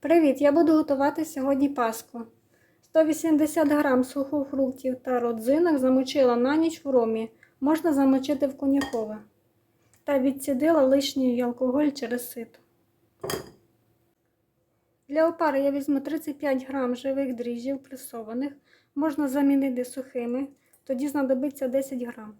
Привіт! Я буду готувати сьогодні паску. 180 г сухофруктів та родзинок замочила на ніч в ромі. Можна замочити в коньякове. Та відцідила лишній алкоголь через сито. Для опари я візьму 35 г живих дріжджів пресованих. Можна замінити сухими, тоді знадобиться 10 грам.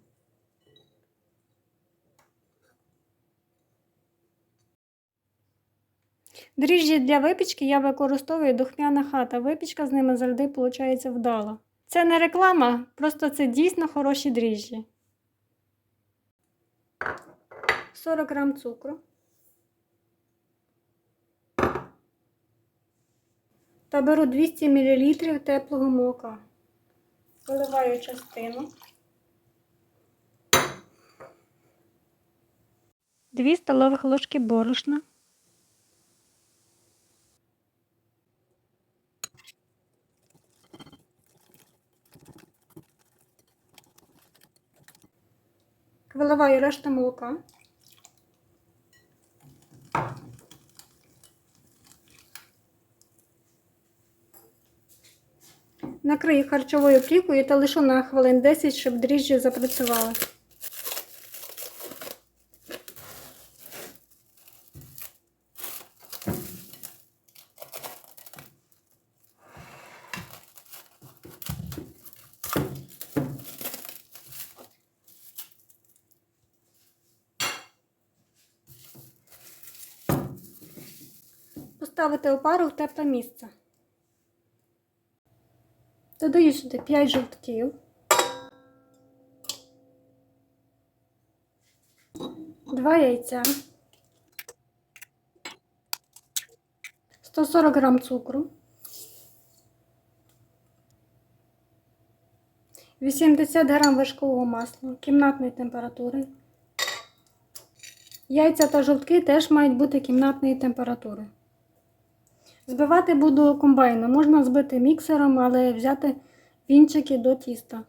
Дріжджі для випічки я використовую духмяна хата. Випічка з ними завжди виходить вдала. Це не реклама, просто це дійсно хороші дріжджі. 40 грам цукру. Та беру 200 мл теплого молока. Виливаю частину. 2 столових ложки борошна. Виливаю решту молока. Накрию харчовою плівкою та лишу на хвилин 10, щоб дріжджі запрацювали. Поставити опару в тепле місце. Додаю сюди 5 жовтків. Два яйця. 140 грам цукру. 80 грам вершкового масла кімнатної температури. Яйця та жовтки теж мають бути кімнатної температури. Збивати буду комбайном. Можна збити міксером, але взяти вінчики до тіста.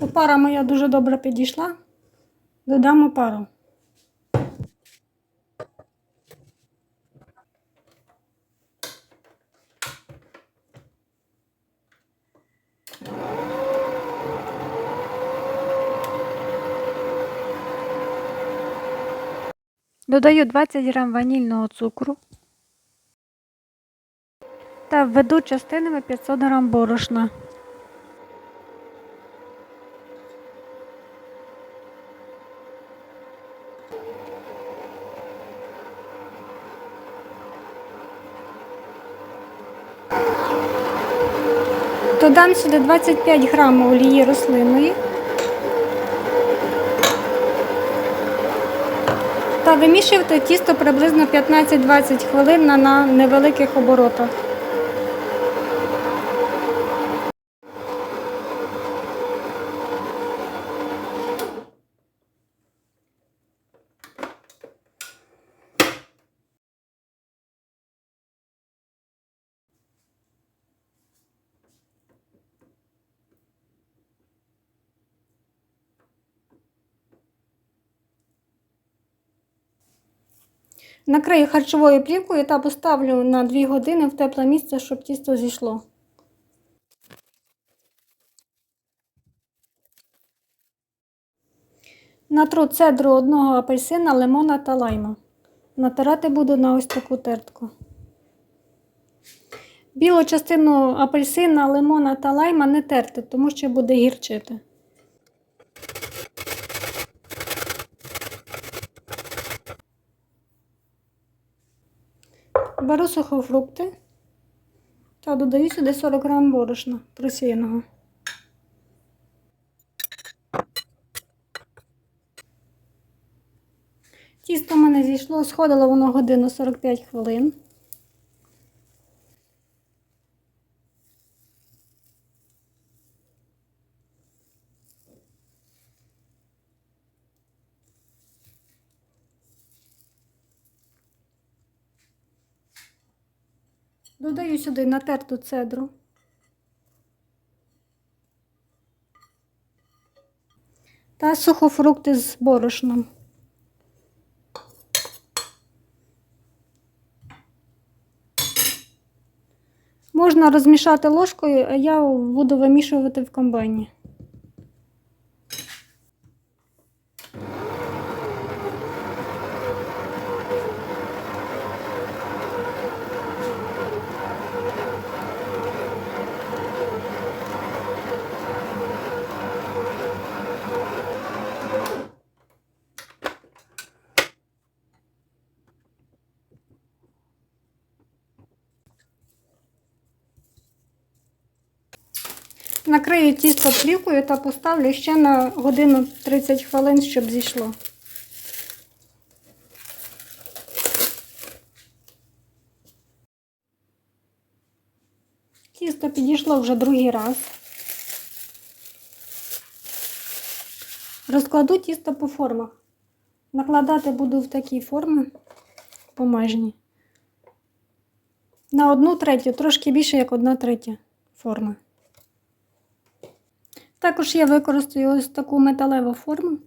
Опара моя дуже добре підійшла. Додам опару. Додаю 20 грам ванільного цукру та введу частинами 500 грам борошна. Додам сюди 25 грам олії рослинної. Та вимішуйте тісто приблизно 15-20 хвилин на, невеликих оборотах. Накрию харчовою плівкою та поставлю на 2 години в тепле місце, щоб тісто зійшло. Натру цедру одного апельсина, лимона та лайма. Натирати буду на ось таку тертку. Білу частину апельсина, лимона та лайма не терти, тому що буде гірчити. Беру сухофрукти та додаю сюди 40 грам борошна просіяного. Тісто в мене зійшло, сходило воно годину 45 хвилин. Додаю сюди натерту цедру. Та сухофрукти з борошном. Можна розмішати ложкою, а я буду вимішувати в комбайні. Накрию тісто плівкою та поставлю ще на годину 30 хвилин, щоб зійшло. Тісто підійшло вже другий раз. Розкладу тісто по формах. Накладати буду в такі форми помажні. На одну третю, трошки більше, як одна третя форма. Також я використаю ось таку металеву форму.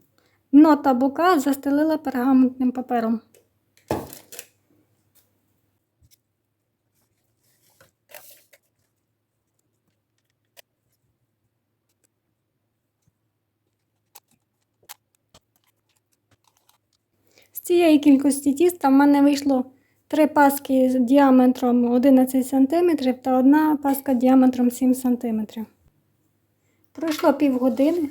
Дно та бока застелила пергаментним папером. З цієї кількості тіста в мене вийшло три паски з діаметром 11 см та одна паска діаметром 7 см. Пройшло півгодини.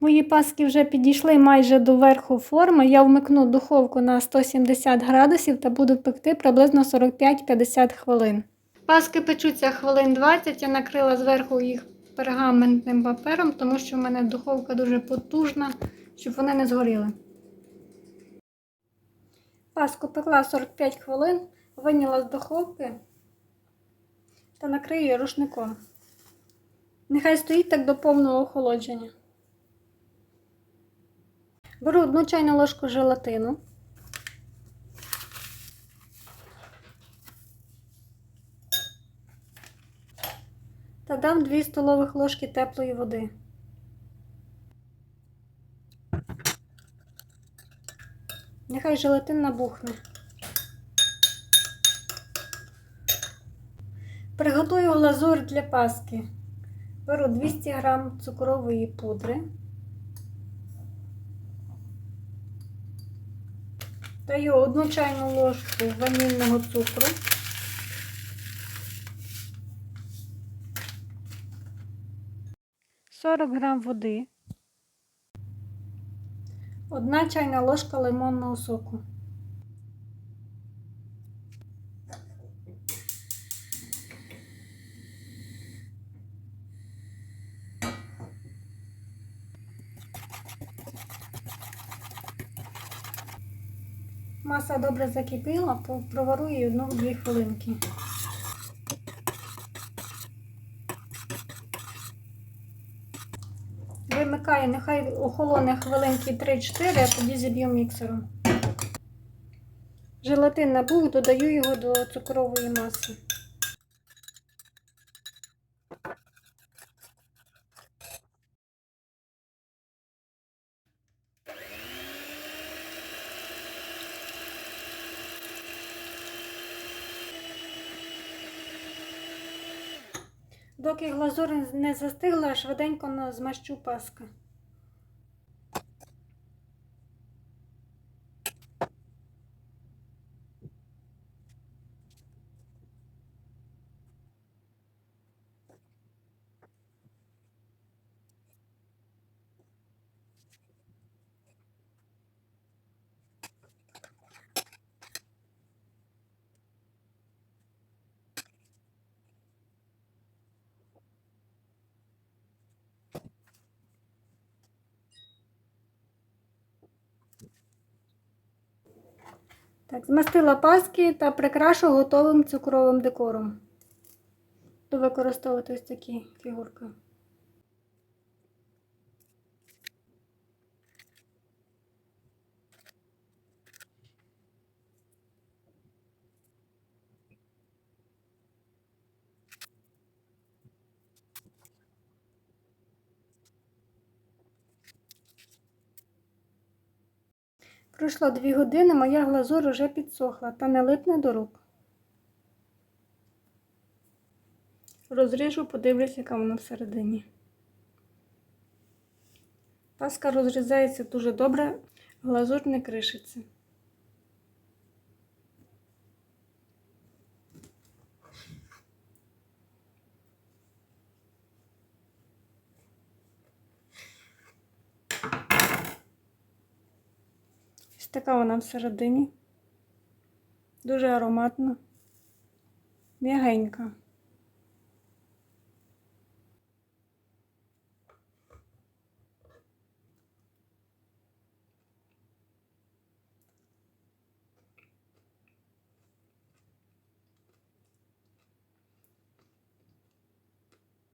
Мої паски вже підійшли майже до верху форми. Я вмикну духовку на 170 градусів та буду пекти приблизно 45-50 хвилин. Паски печуться хвилин 20, я накрила зверху їх пергаментним папером, тому що в мене духовка дуже потужна, щоб вони не згоріли. Паску пекла 45 хвилин, виняла з духовки та накрию рушником. Нехай стоїть так до повного охолодження. Беру одну чайну ложку желатину. Та дам 2 столових ложки теплої води. Нехай желатин набухне. Приготую глазур для паски. Беру 200 г цукрової пудри. Даю одну чайну ложку ванільного цукру. Сорок грам води. Одна чайна ложка лимонного соку. Маса добре закипіла, проварую її одну-дві хвилинки. Вимикаю, нехай охолоне хвилинки 3-4, а тоді зіб'ю міксером. Желатин набух, додаю його до цукрової маси. Доки глазур не застигла, швиденько змащу паски. Так, змастила паски та прикрашу готовим цукровим декором. Буду використовувати ось такі фігурки. Пройшло дві години, моя глазур уже підсохла та не липне до рук. Розріжу, подивлюсь, яка вона всередині. Паска розрізається дуже добре, глазур не кришиться. Така вона всередині. Дуже ароматна, м'ягенька.